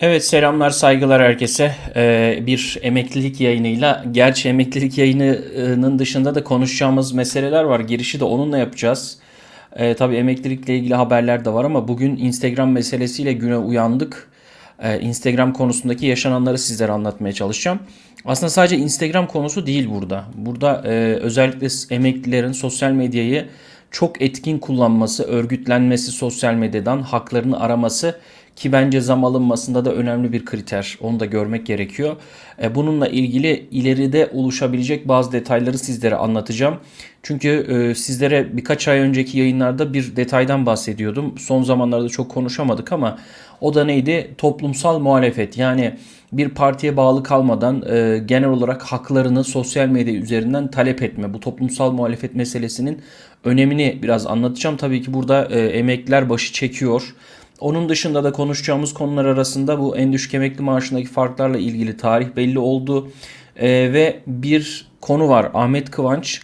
Evet selamlar saygılar herkese. Ee, bir emeklilik yayınıyla gerçi emeklilik yayınının dışında da konuşacağımız meseleler var. Girişi de onunla yapacağız. Ee, tabii emeklilikle ilgili haberler de var ama bugün Instagram meselesiyle güne uyandık. Ee, Instagram konusundaki yaşananları sizlere anlatmaya çalışacağım. Aslında sadece Instagram konusu değil burada. Burada e, özellikle emeklilerin sosyal medyayı çok etkin kullanması, örgütlenmesi sosyal medyadan, haklarını araması ki bence zam alınmasında da önemli bir kriter. Onu da görmek gerekiyor. E, Bununla ilgili ileride oluşabilecek bazı detayları sizlere anlatacağım. Çünkü e, sizlere birkaç ay önceki yayınlarda bir detaydan bahsediyordum. Son zamanlarda çok konuşamadık ama o da neydi? Toplumsal muhalefet. Yani bir partiye bağlı kalmadan e, genel olarak haklarını sosyal medya üzerinden talep etme. Bu toplumsal muhalefet meselesinin önemini biraz anlatacağım. Tabii ki burada e, emekliler başı çekiyor. Onun dışında da konuşacağımız konular arasında bu en düşük emekli maaşındaki farklarla ilgili tarih belli oldu. E, ve bir konu var. Ahmet Kıvanç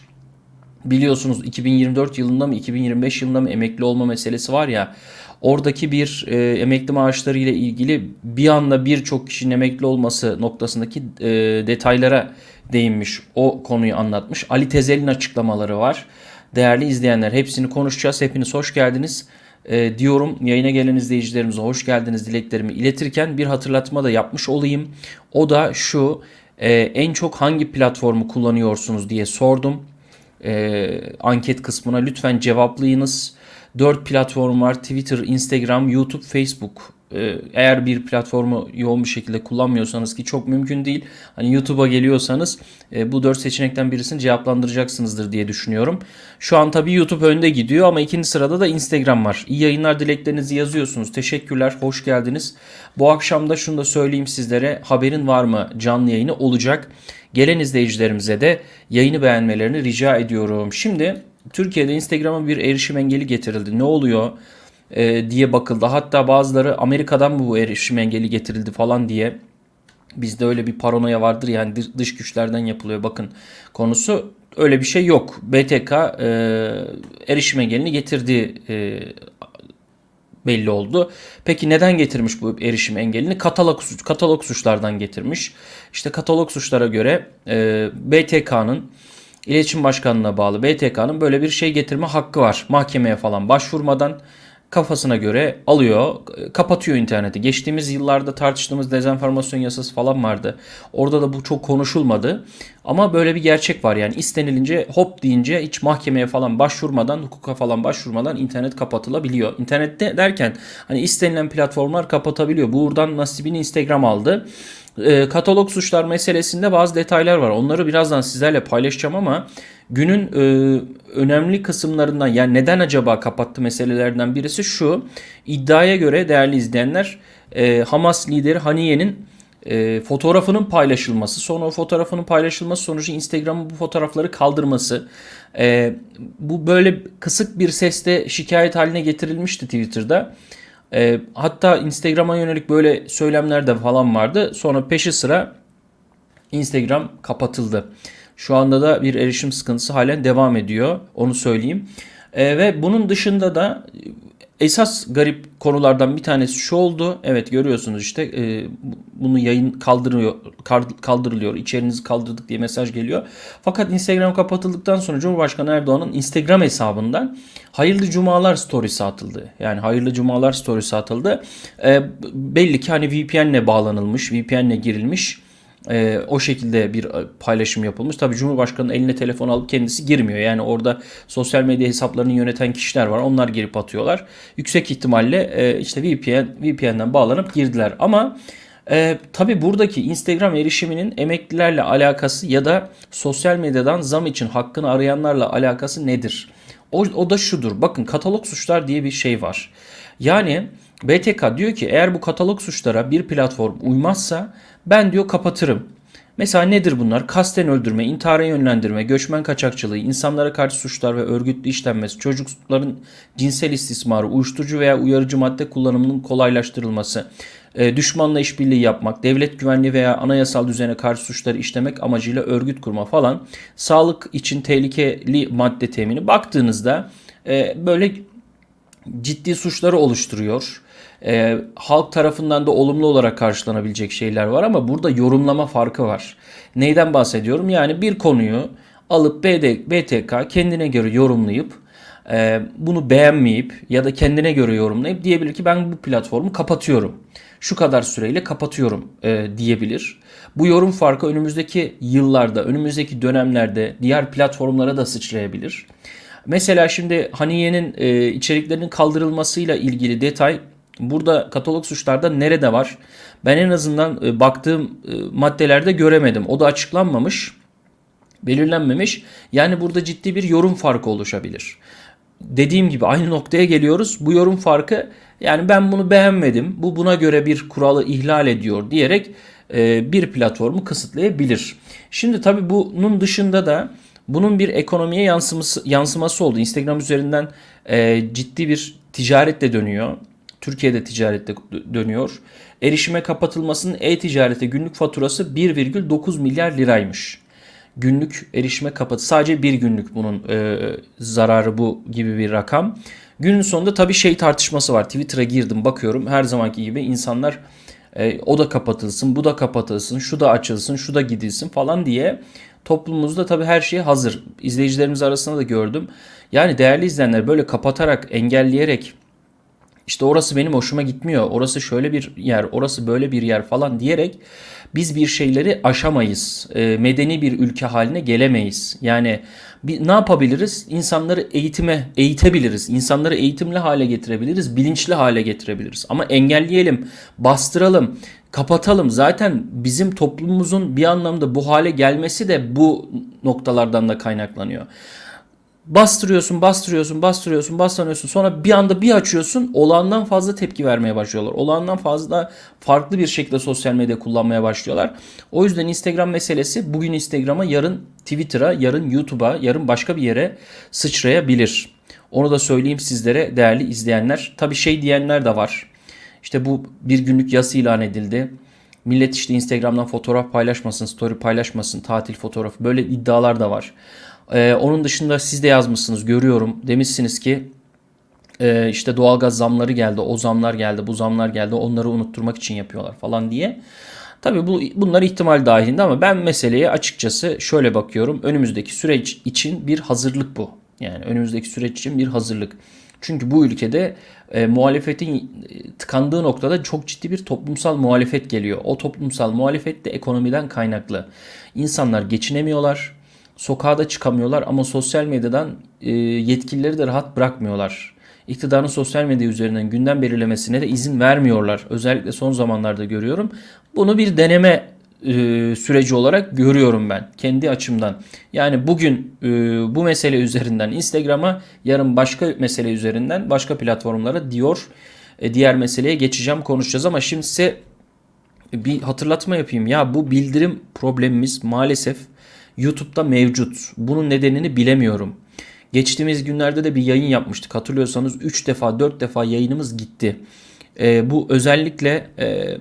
biliyorsunuz 2024 yılında mı 2025 yılında mı emekli olma meselesi var ya. Oradaki bir e, emekli maaşları ile ilgili bir anda birçok kişinin emekli olması noktasındaki e, detaylara değinmiş. O konuyu anlatmış. Ali Tezel'in açıklamaları var. Değerli izleyenler hepsini konuşacağız. Hepiniz hoş geldiniz e, diyorum. Yayına gelen izleyicilerimize hoş geldiniz dileklerimi iletirken bir hatırlatma da yapmış olayım. O da şu e, en çok hangi platformu kullanıyorsunuz diye sordum. E, anket kısmına lütfen cevaplayınız. 4 platform var. Twitter, Instagram, YouTube, Facebook. Ee, Eğer bir platformu yoğun bir şekilde kullanmıyorsanız ki çok mümkün değil. Hani YouTube'a geliyorsanız e, bu 4 seçenekten birisini cevaplandıracaksınızdır diye düşünüyorum. Şu an tabii YouTube önde gidiyor ama ikinci sırada da Instagram var. İyi yayınlar dileklerinizi yazıyorsunuz. Teşekkürler, hoş geldiniz. Bu akşam da şunu da söyleyeyim sizlere. Haberin var mı? Canlı yayını olacak. Gelen izleyicilerimize de yayını beğenmelerini rica ediyorum. Şimdi Türkiye'de Instagram'a bir erişim engeli getirildi. Ne oluyor e, diye bakıldı. Hatta bazıları Amerika'dan mı bu erişim engeli getirildi falan diye. Bizde öyle bir paranoya vardır yani dış- güçlerden yapılıyor bakın konusu. Öyle bir şey yok. BTK e, erişim engelini getirdiği e, belli oldu. Peki neden getirmiş bu erişim engelini? Katalog, katalog suçlardan getirmiş. İşte katalog suçlara göre e, BTK'nın İletişim Başkanlığı'na bağlı BTK'nın böyle bir şey getirme hakkı var. Mahkemeye falan başvurmadan kafasına göre alıyor, kapatıyor interneti. Geçtiğimiz yıllarda tartıştığımız dezenformasyon yasası falan vardı. Orada da bu çok konuşulmadı. Ama böyle bir gerçek var yani istenilince hop deyince hiç mahkemeye falan başvurmadan, hukuka falan başvurmadan internet kapatılabiliyor. İnternette derken hani istenilen platformlar kapatabiliyor. Buradan nasibini Instagram aldı. E, katalog suçlar meselesinde bazı detaylar var. Onları birazdan sizlerle paylaşacağım ama günün e, önemli kısımlarından yani neden acaba kapattı meselelerden birisi şu. İddiaya göre değerli izleyenler e, Hamas lideri Haniye'nin e, fotoğrafının paylaşılması sonra o fotoğrafının paylaşılması sonucu Instagram'ın bu fotoğrafları kaldırması e, bu böyle kısık bir sesle şikayet haline getirilmişti Twitter'da. E, hatta Instagram'a yönelik böyle söylemler de falan vardı. Sonra peşi sıra Instagram kapatıldı. Şu anda da bir erişim sıkıntısı halen devam ediyor. Onu söyleyeyim. E, ve bunun dışında da esas garip konulardan bir tanesi şu oldu. Evet görüyorsunuz işte e, bunu yayın kaldırıyor kaldırılıyor. İçerinizi kaldırdık diye mesaj geliyor. Fakat Instagram kapatıldıktan sonra Cumhurbaşkanı Erdoğan'ın Instagram hesabından hayırlı cumalar storiesi atıldı. Yani hayırlı cumalar storiesi atıldı. E, belli ki hani VPN'le bağlanılmış, VPN'le girilmiş. Ee, o şekilde bir paylaşım yapılmış. Tabii Cumhurbaşkanı'nın eline telefon alıp kendisi girmiyor. Yani orada sosyal medya hesaplarını yöneten kişiler var. Onlar girip atıyorlar. Yüksek ihtimalle e, işte VPN VPN'den bağlanıp girdiler. Ama e, tabii buradaki Instagram erişiminin emeklilerle alakası ya da sosyal medyadan zam için hakkını arayanlarla alakası nedir? O, o da şudur. Bakın katalog suçlar diye bir şey var. Yani BTK diyor ki eğer bu katalog suçlara bir platform uymazsa ben diyor kapatırım. Mesela nedir bunlar? Kasten öldürme, intihara yönlendirme, göçmen kaçakçılığı, insanlara karşı suçlar ve örgütlü işlenmesi, çocukların cinsel istismarı, uyuşturucu veya uyarıcı madde kullanımının kolaylaştırılması, e, düşmanla işbirliği yapmak, devlet güvenliği veya anayasal düzene karşı suçları işlemek amacıyla örgüt kurma falan, sağlık için tehlikeli madde temini baktığınızda e, böyle ciddi suçları oluşturuyor. E, halk tarafından da olumlu olarak karşılanabilecek şeyler var ama burada yorumlama farkı var. Neyden bahsediyorum? Yani bir konuyu alıp BD, BTK kendine göre yorumlayıp e, bunu beğenmeyip ya da kendine göre yorumlayıp diyebilir ki ben bu platformu kapatıyorum. Şu kadar süreyle kapatıyorum e, diyebilir. Bu yorum farkı önümüzdeki yıllarda, önümüzdeki dönemlerde diğer platformlara da sıçrayabilir. Mesela şimdi Haniye'nin e, içeriklerinin kaldırılmasıyla ilgili detay burada katalog suçlarda nerede var? Ben en azından e, baktığım e, maddelerde göremedim. O da açıklanmamış, belirlenmemiş. Yani burada ciddi bir yorum farkı oluşabilir. Dediğim gibi aynı noktaya geliyoruz. Bu yorum farkı yani ben bunu beğenmedim. Bu buna göre bir kuralı ihlal ediyor diyerek e, bir platformu kısıtlayabilir. Şimdi tabii bunun dışında da bunun bir ekonomiye yansıması, yansıması oldu. Instagram üzerinden e, ciddi bir ticaret de dönüyor. Türkiye'de ticarette dönüyor. Erişime kapatılmasının e-ticarete günlük faturası 1,9 milyar liraymış. Günlük erişime kapat sadece bir günlük bunun e, zararı bu gibi bir rakam. Günün sonunda tabii şey tartışması var. Twitter'a girdim bakıyorum her zamanki gibi insanlar e, o da kapatılsın, bu da kapatılsın, şu da açılsın, şu da gidilsin falan diye toplumumuzda tabii her şey hazır. İzleyicilerimiz arasında da gördüm. Yani değerli izleyenler böyle kapatarak, engelleyerek işte orası benim hoşuma gitmiyor. Orası şöyle bir yer, orası böyle bir yer falan diyerek biz bir şeyleri aşamayız. E, medeni bir ülke haline gelemeyiz. Yani bir, ne yapabiliriz? İnsanları eğitime eğitebiliriz. İnsanları eğitimli hale getirebiliriz, bilinçli hale getirebiliriz. Ama engelleyelim, bastıralım, kapatalım. Zaten bizim toplumumuzun bir anlamda bu hale gelmesi de bu noktalardan da kaynaklanıyor. Bastırıyorsun, bastırıyorsun, bastırıyorsun, bastırıyorsun. Sonra bir anda bir açıyorsun. Olağandan fazla tepki vermeye başlıyorlar. Olağandan fazla farklı bir şekilde sosyal medya kullanmaya başlıyorlar. O yüzden Instagram meselesi bugün Instagram'a, yarın Twitter'a, yarın YouTube'a, yarın başka bir yere sıçrayabilir. Onu da söyleyeyim sizlere değerli izleyenler. Tabi şey diyenler de var. İşte bu bir günlük yas ilan edildi. Millet işte Instagram'dan fotoğraf paylaşmasın, story paylaşmasın, tatil fotoğrafı böyle iddialar da var. Ee, onun dışında siz de yazmışsınız görüyorum. Demişsiniz ki e, işte doğalgaz zamları geldi, o zamlar geldi, bu zamlar geldi. Onları unutturmak için yapıyorlar falan diye. Tabii bu bunlar ihtimal dahilinde ama ben meseleye açıkçası şöyle bakıyorum. Önümüzdeki süreç için bir hazırlık bu. Yani önümüzdeki süreç için bir hazırlık. Çünkü bu ülkede e, muhalefetin e, tıkandığı noktada çok ciddi bir toplumsal muhalefet geliyor. O toplumsal muhalefet de ekonomiden kaynaklı. İnsanlar geçinemiyorlar sokağa da çıkamıyorlar ama sosyal medyadan e, yetkilileri de rahat bırakmıyorlar. İktidarın sosyal medya üzerinden gündem belirlemesine de izin vermiyorlar. Özellikle son zamanlarda görüyorum. Bunu bir deneme e, süreci olarak görüyorum ben kendi açımdan. Yani bugün e, bu mesele üzerinden Instagram'a, yarın başka mesele üzerinden başka platformlara diyor. E, diğer meseleye geçeceğim, konuşacağız ama şimdi size bir hatırlatma yapayım. Ya bu bildirim problemimiz maalesef YouTube'da mevcut. Bunun nedenini bilemiyorum. Geçtiğimiz günlerde de bir yayın yapmıştık. Hatırlıyorsanız 3 defa 4 defa yayınımız gitti. E, bu özellikle e,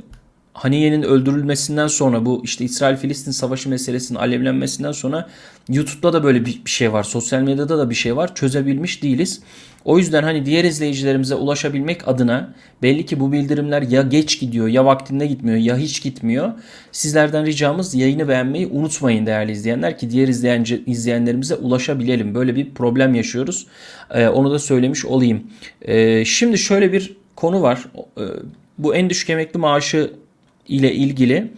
Haniye'nin öldürülmesinden sonra bu işte İsrail-Filistin savaşı meselesinin alevlenmesinden sonra YouTube'da da böyle bir, şey var. Sosyal medyada da bir şey var. Çözebilmiş değiliz. O yüzden hani diğer izleyicilerimize ulaşabilmek adına belli ki bu bildirimler ya geç gidiyor ya vaktinde gitmiyor ya hiç gitmiyor. Sizlerden ricamız yayını beğenmeyi unutmayın değerli izleyenler ki diğer izleyenci, izleyenlerimize ulaşabilelim. Böyle bir problem yaşıyoruz. Ee, onu da söylemiş olayım. Ee, şimdi şöyle bir konu var. Ee, bu en düşük emekli maaşı ile ilgili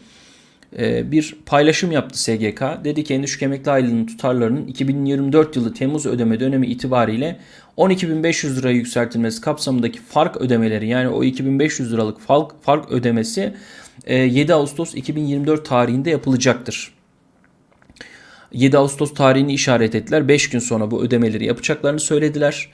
e, bir paylaşım yaptı SGK. Dedi ki en düşük emekli aylığının tutarlarının 2024 yılı Temmuz ödeme dönemi itibariyle 12.500 liraya yükseltilmesi kapsamındaki fark ödemeleri yani o 2.500 liralık fark, fark ödemesi 7 e, Ağustos 2024 tarihinde yapılacaktır. 7 Ağustos tarihini işaret ettiler. 5 gün sonra bu ödemeleri yapacaklarını söylediler.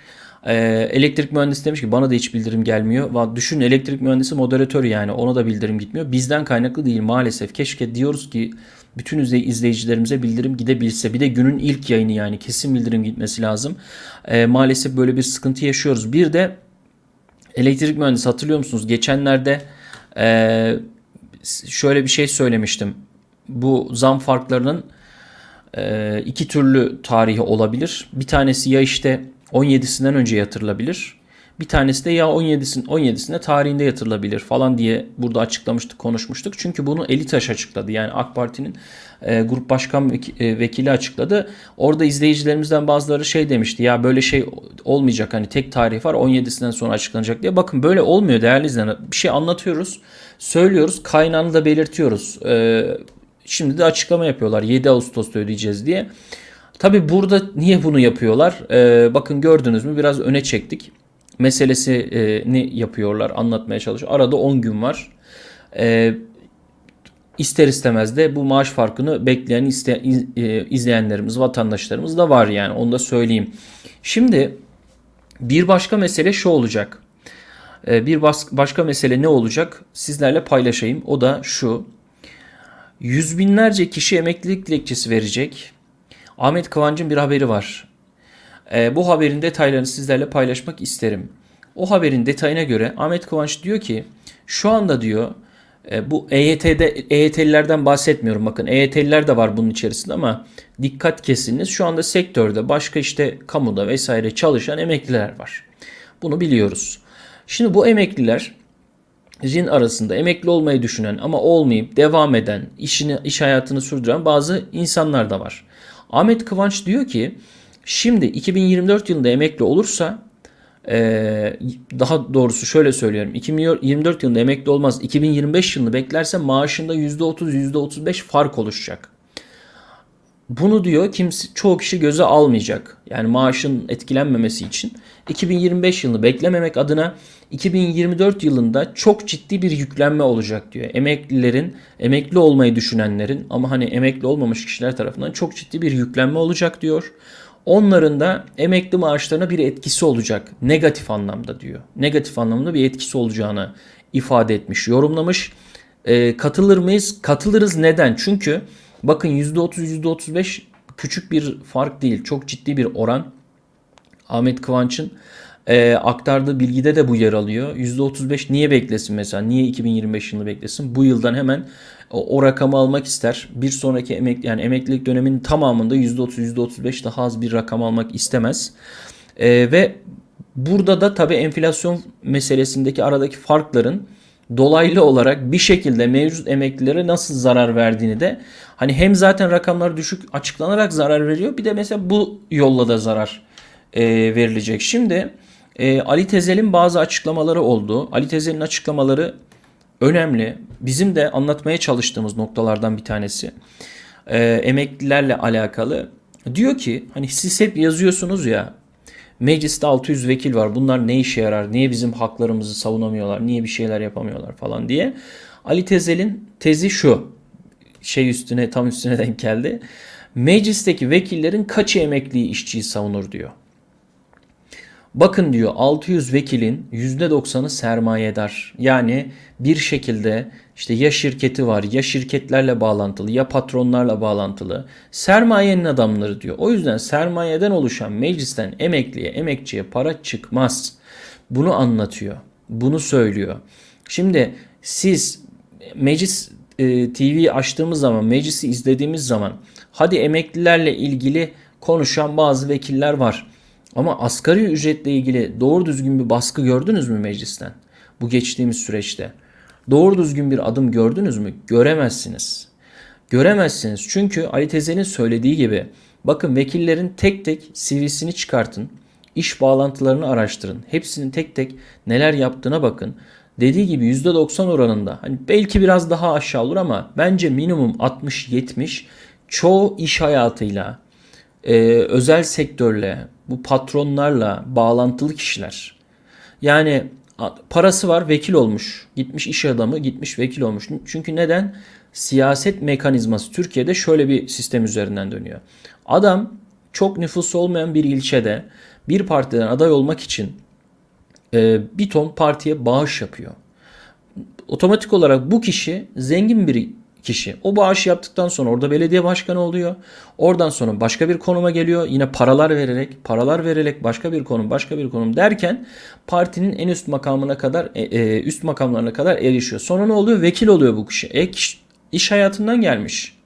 Ee, elektrik mühendisi demiş ki bana da hiç bildirim gelmiyor. Düşün elektrik mühendisi moderatör yani ona da bildirim gitmiyor. Bizden kaynaklı değil maalesef. Keşke diyoruz ki bütün izleyicilerimize bildirim gidebilse. Bir de günün ilk yayını yani kesin bildirim gitmesi lazım. Ee, maalesef böyle bir sıkıntı yaşıyoruz. Bir de elektrik mühendisi hatırlıyor musunuz? Geçenlerde e, şöyle bir şey söylemiştim. Bu zam farklarının iki türlü tarihi olabilir. Bir tanesi ya işte 17'sinden önce yatırılabilir. Bir tanesi de ya 17'sin 17'sinde tarihinde yatırılabilir falan diye burada açıklamıştık, konuşmuştuk. Çünkü bunu Elitaş açıkladı. Yani AK Parti'nin e, grup başkan e, vekili açıkladı. Orada izleyicilerimizden bazıları şey demişti. Ya böyle şey olmayacak hani tek tarih var 17'sinden sonra açıklanacak diye. Bakın böyle olmuyor değerli izleyenler. Bir şey anlatıyoruz, söylüyoruz, kaynağını da belirtiyoruz. E, şimdi de açıklama yapıyorlar 7 Ağustos'ta ödeyeceğiz diye. Tabi burada niye bunu yapıyorlar? Ee, bakın gördünüz mü biraz öne çektik. Meselesini yapıyorlar, anlatmaya çalışıyor. Arada 10 gün var. Ee, ister istemez de bu maaş farkını bekleyen iste, e, izleyenlerimiz, vatandaşlarımız da var yani onu da söyleyeyim. Şimdi bir başka mesele şu olacak. Ee, bir başka mesele ne olacak? Sizlerle paylaşayım. O da şu. Yüz binlerce kişi emeklilik dilekçesi verecek. Ahmet Kıvanç'ın bir haberi var. Ee, bu haberin detaylarını sizlerle paylaşmak isterim. O haberin detayına göre Ahmet Kıvanç diyor ki şu anda diyor e, bu EYT'de EYT'lilerden bahsetmiyorum bakın EYT'liler de var bunun içerisinde ama dikkat kesiniz şu anda sektörde başka işte kamuda vesaire çalışan emekliler var. Bunu biliyoruz. Şimdi bu emekliler Jin arasında emekli olmayı düşünen ama olmayıp devam eden, işini iş hayatını sürdüren bazı insanlar da var. Ahmet Kıvanç diyor ki şimdi 2024 yılında emekli olursa daha doğrusu şöyle söylüyorum 2024 yılında emekli olmaz 2025 yılını beklerse maaşında %30 %35 fark oluşacak. Bunu diyor kimse çoğu kişi göze almayacak. Yani maaşın etkilenmemesi için 2025 yılını beklememek adına 2024 yılında çok ciddi bir yüklenme olacak diyor. Emeklilerin, emekli olmayı düşünenlerin ama hani emekli olmamış kişiler tarafından çok ciddi bir yüklenme olacak diyor. Onların da emekli maaşlarına bir etkisi olacak. Negatif anlamda diyor. Negatif anlamda bir etkisi olacağını ifade etmiş, yorumlamış. Ee, katılır mıyız? Katılırız. Neden? Çünkü bakın %30, %35 küçük bir fark değil. Çok ciddi bir oran. Ahmet Kıvanç'ın e, aktardığı bilgide de bu yer alıyor. %35 niye beklesin mesela? Niye 2025 yılını beklesin? Bu yıldan hemen o, o rakamı almak ister. Bir sonraki emek yani emeklilik döneminin tamamında %30 %35 daha az bir rakam almak istemez. E, ve burada da tabii enflasyon meselesindeki aradaki farkların dolaylı olarak bir şekilde mevcut emeklilere nasıl zarar verdiğini de hani hem zaten rakamlar düşük açıklanarak zarar veriyor bir de mesela bu yolla da zarar e, verilecek. Şimdi e, Ali Tezel'in bazı açıklamaları oldu. Ali Tezel'in açıklamaları önemli. Bizim de anlatmaya çalıştığımız noktalardan bir tanesi. E, emeklilerle alakalı. Diyor ki hani siz hep yazıyorsunuz ya mecliste 600 vekil var. Bunlar ne işe yarar? Niye bizim haklarımızı savunamıyorlar? Niye bir şeyler yapamıyorlar falan diye. Ali Tezel'in tezi şu. Şey üstüne tam üstüne denk geldi. Meclisteki vekillerin kaçı emekli işçiyi savunur diyor. Bakın diyor 600 vekilin %90'ı sermayedar. Yani bir şekilde işte ya şirketi var ya şirketlerle bağlantılı ya patronlarla bağlantılı. Sermayenin adamları diyor. O yüzden sermayeden oluşan meclisten emekliye emekçiye para çıkmaz. Bunu anlatıyor. Bunu söylüyor. Şimdi siz meclis e, TV açtığımız zaman, meclisi izlediğimiz zaman hadi emeklilerle ilgili konuşan bazı vekiller var. Ama asgari ücretle ilgili doğru düzgün bir baskı gördünüz mü meclisten? Bu geçtiğimiz süreçte. Doğru düzgün bir adım gördünüz mü? Göremezsiniz. Göremezsiniz. Çünkü Ali Tezel'in söylediği gibi bakın vekillerin tek tek CV'sini çıkartın. iş bağlantılarını araştırın. Hepsinin tek tek neler yaptığına bakın. Dediği gibi %90 oranında hani belki biraz daha aşağı olur ama bence minimum 60-70 çoğu iş hayatıyla e, özel sektörle, bu patronlarla bağlantılı kişiler. Yani parası var, vekil olmuş. Gitmiş iş adamı, gitmiş vekil olmuş. Çünkü neden? Siyaset mekanizması Türkiye'de şöyle bir sistem üzerinden dönüyor. Adam çok nüfusu olmayan bir ilçede bir partiden aday olmak için e, bir ton partiye bağış yapıyor otomatik olarak bu kişi zengin bir kişi. O bağış yaptıktan sonra orada belediye başkanı oluyor. Oradan sonra başka bir konuma geliyor. Yine paralar vererek, paralar vererek başka bir konum, başka bir konum derken partinin en üst makamına kadar, e, e, üst makamlarına kadar erişiyor. Sonra ne oluyor? Vekil oluyor bu kişi. E, iş hayatından gelmiş.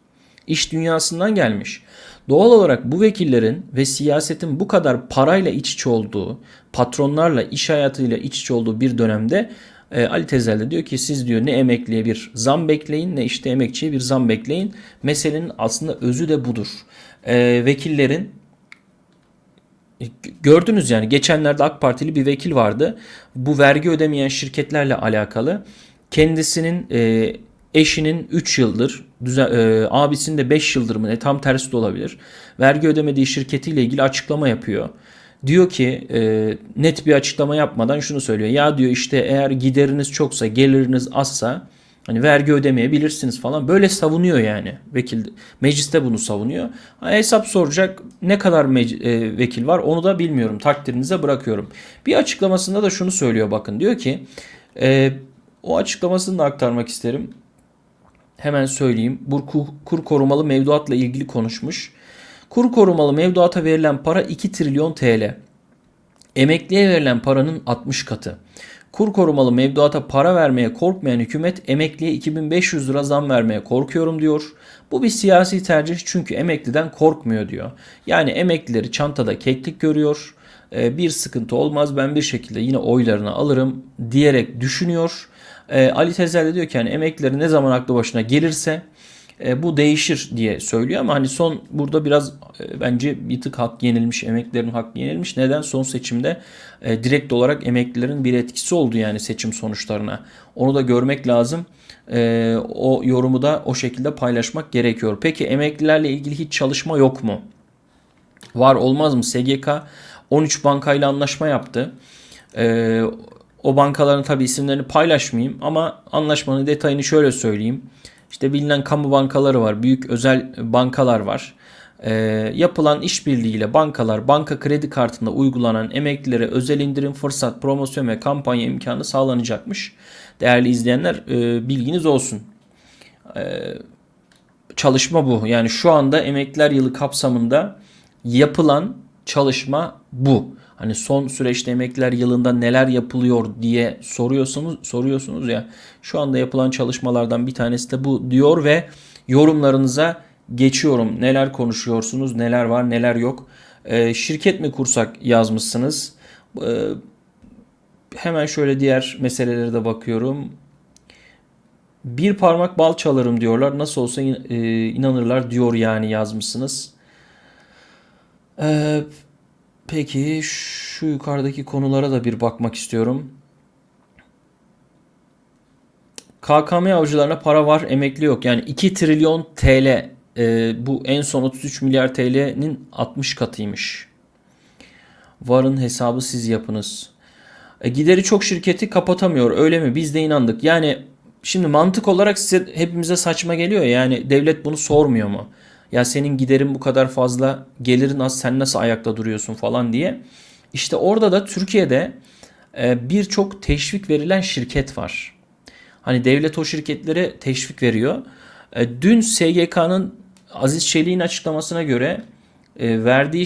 İş dünyasından gelmiş. Doğal olarak bu vekillerin ve siyasetin bu kadar parayla iç içe olduğu, patronlarla, iş hayatıyla iç içe olduğu bir dönemde e, Ali Tezel de diyor ki siz diyor ne emekliye bir zam bekleyin ne işte emekçiye bir zam bekleyin. Meselenin aslında özü de budur. E, vekillerin gördünüz yani geçenlerde AK Partili bir vekil vardı. Bu vergi ödemeyen şirketlerle alakalı kendisinin e, eşinin 3 yıldır, düzen, e, abisinin de 5 yıldır mı ne tam tersi de olabilir. Vergi ödemediği şirketiyle ilgili açıklama yapıyor. Diyor ki e, net bir açıklama yapmadan şunu söylüyor. Ya diyor işte eğer gideriniz çoksa, geliriniz azsa hani vergi ödemeyebilirsiniz falan. Böyle savunuyor yani. Vekil mecliste bunu savunuyor. Ha, hesap soracak ne kadar e, vekil var onu da bilmiyorum. Takdirinize bırakıyorum. Bir açıklamasında da şunu söylüyor bakın. Diyor ki e, o açıklamasını da aktarmak isterim. Hemen söyleyeyim. Bu kur korumalı mevduatla ilgili konuşmuş. Kur korumalı mevduata verilen para 2 trilyon TL. Emekliye verilen paranın 60 katı. Kur korumalı mevduata para vermeye korkmayan hükümet emekliye 2500 lira zam vermeye korkuyorum diyor. Bu bir siyasi tercih çünkü emekliden korkmuyor diyor. Yani emeklileri çantada keklik görüyor. Ee, bir sıkıntı olmaz ben bir şekilde yine oylarını alırım diyerek düşünüyor. Ee, Ali Tezel de diyor ki hani emeklileri ne zaman aklı başına gelirse e, bu değişir diye söylüyor ama hani son burada biraz e, bence bir tık hak yenilmiş, emeklilerin hakkı yenilmiş. Neden? Son seçimde e, direkt olarak emeklilerin bir etkisi oldu yani seçim sonuçlarına. Onu da görmek lazım. O yorumu da o şekilde paylaşmak gerekiyor. Peki emeklilerle ilgili hiç çalışma yok mu? Var olmaz mı? SGK 13 bankayla anlaşma yaptı. O bankaların tabi isimlerini paylaşmayayım ama anlaşmanın detayını şöyle söyleyeyim. İşte bilinen kamu bankaları var, büyük özel bankalar var. E, yapılan işbirliğiyle bankalar banka kredi kartında uygulanan emeklilere özel indirim, fırsat, promosyon ve kampanya imkanı sağlanacakmış. Değerli izleyenler e, bilginiz olsun. E, çalışma bu. Yani şu anda emekliler yılı kapsamında yapılan çalışma bu. Hani son süreçte emekliler yılında neler yapılıyor diye soruyorsunuz soruyorsunuz ya. Şu anda yapılan çalışmalardan bir tanesi de bu diyor ve yorumlarınıza geçiyorum. Neler konuşuyorsunuz, neler var, neler yok. Ee, şirket mi kursak yazmışsınız. Ee, hemen şöyle diğer meselelere de bakıyorum. Bir parmak bal çalarım diyorlar. Nasıl olsa in- e, inanırlar diyor yani yazmışsınız. Ee, peki şu yukarıdaki konulara da bir bakmak istiyorum. KKM avcılarına para var, emekli yok. Yani 2 trilyon TL e, bu en son 33 milyar TL'nin 60 katıymış. Varın hesabı siz yapınız. E, gideri çok şirketi kapatamıyor öyle mi? Biz de inandık. Yani şimdi mantık olarak size hepimize saçma geliyor. Yani devlet bunu sormuyor mu? Ya senin giderin bu kadar fazla, gelirin az, sen nasıl ayakta duruyorsun falan diye. İşte orada da Türkiye'de e, birçok teşvik verilen şirket var. Hani devlet o şirketlere teşvik veriyor. E, dün SGK'nın Aziz Çelik'in açıklamasına göre e, verdiği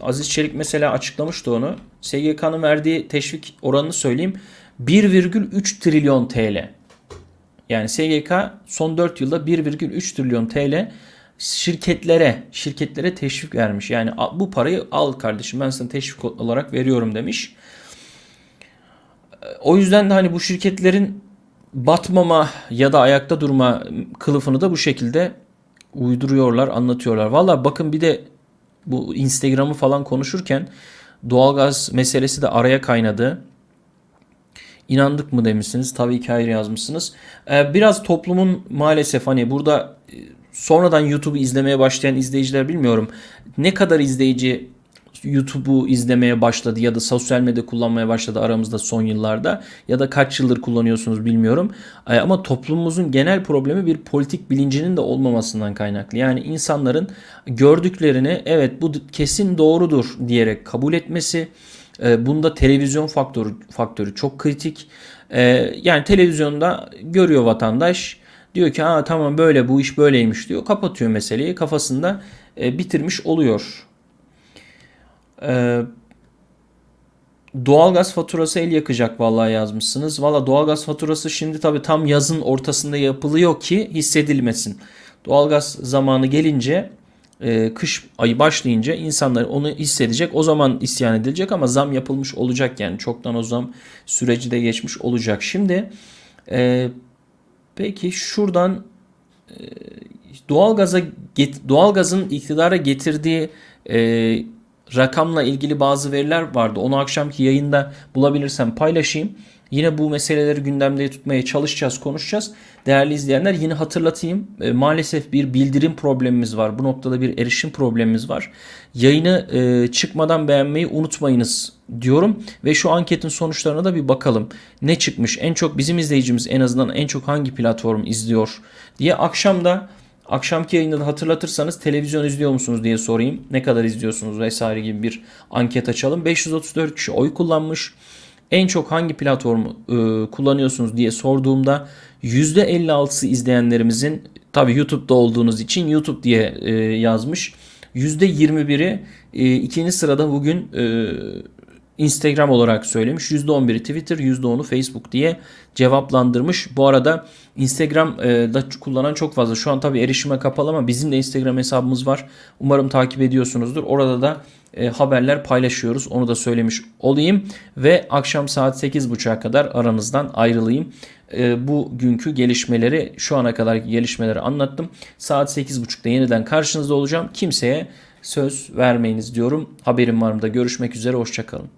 Aziz Çelik mesela açıklamıştı onu. SGK'nın verdiği teşvik oranını söyleyeyim. 1,3 trilyon TL. Yani SGK son 4 yılda 1,3 trilyon TL şirketlere şirketlere teşvik vermiş. Yani bu parayı al kardeşim ben sana teşvik olarak veriyorum demiş. O yüzden de hani bu şirketlerin batmama ya da ayakta durma kılıfını da bu şekilde uyduruyorlar, anlatıyorlar. Valla bakın bir de bu Instagram'ı falan konuşurken doğalgaz meselesi de araya kaynadı. İnandık mı demişsiniz. Tabii ki hayır yazmışsınız. Ee, biraz toplumun maalesef hani burada sonradan YouTube'u izlemeye başlayan izleyiciler bilmiyorum. Ne kadar izleyici YouTube'u izlemeye başladı ya da sosyal medya kullanmaya başladı aramızda son yıllarda ya da kaç yıldır kullanıyorsunuz bilmiyorum. Ama toplumumuzun genel problemi bir politik bilincinin de olmamasından kaynaklı. Yani insanların gördüklerini evet bu kesin doğrudur diyerek kabul etmesi, bunda televizyon faktörü faktörü çok kritik. Yani televizyonda görüyor vatandaş diyor ki ha tamam böyle bu iş böyleymiş diyor. Kapatıyor meseleyi kafasında bitirmiş oluyor. Ee, doğalgaz faturası el yakacak vallahi yazmışsınız. Valla doğalgaz faturası şimdi tabii tam yazın ortasında yapılıyor ki hissedilmesin. Doğalgaz zamanı gelince e, kış ayı başlayınca insanlar onu hissedecek. O zaman isyan edilecek ama zam yapılmış olacak yani çoktan o zam süreci de geçmiş olacak. Şimdi e, peki şuradan e, doğalgaza doğalgazın iktidara getirdiği e, rakamla ilgili bazı veriler vardı. Onu akşamki yayında bulabilirsem paylaşayım. Yine bu meseleleri gündemde tutmaya çalışacağız, konuşacağız. Değerli izleyenler yine hatırlatayım. E, maalesef bir bildirim problemimiz var. Bu noktada bir erişim problemimiz var. Yayını e, çıkmadan beğenmeyi unutmayınız diyorum. Ve şu anketin sonuçlarına da bir bakalım. Ne çıkmış? En çok bizim izleyicimiz en azından en çok hangi platform izliyor diye akşamda Akşamki yayında da hatırlatırsanız televizyon izliyor musunuz diye sorayım. Ne kadar izliyorsunuz vesaire gibi bir anket açalım. 534 kişi oy kullanmış. En çok hangi platformu e, kullanıyorsunuz diye sorduğumda %56'sı izleyenlerimizin tabi YouTube'da olduğunuz için YouTube diye e, yazmış. %21'i e, ikinci sırada bugün e, Instagram olarak söylemiş. %11'i Twitter, %10'u Facebook diye cevaplandırmış. Bu arada Instagram'da kullanan çok fazla. Şu an tabii erişime kapalı ama bizim de Instagram hesabımız var. Umarım takip ediyorsunuzdur. Orada da e, haberler paylaşıyoruz. Onu da söylemiş olayım. Ve akşam saat 8.30'a kadar aranızdan ayrılayım. E, bugünkü gelişmeleri, şu ana kadarki gelişmeleri anlattım. Saat 8.30'da yeniden karşınızda olacağım. Kimseye söz vermeyiniz diyorum. Haberim var mı da görüşmek üzere. Hoşçakalın.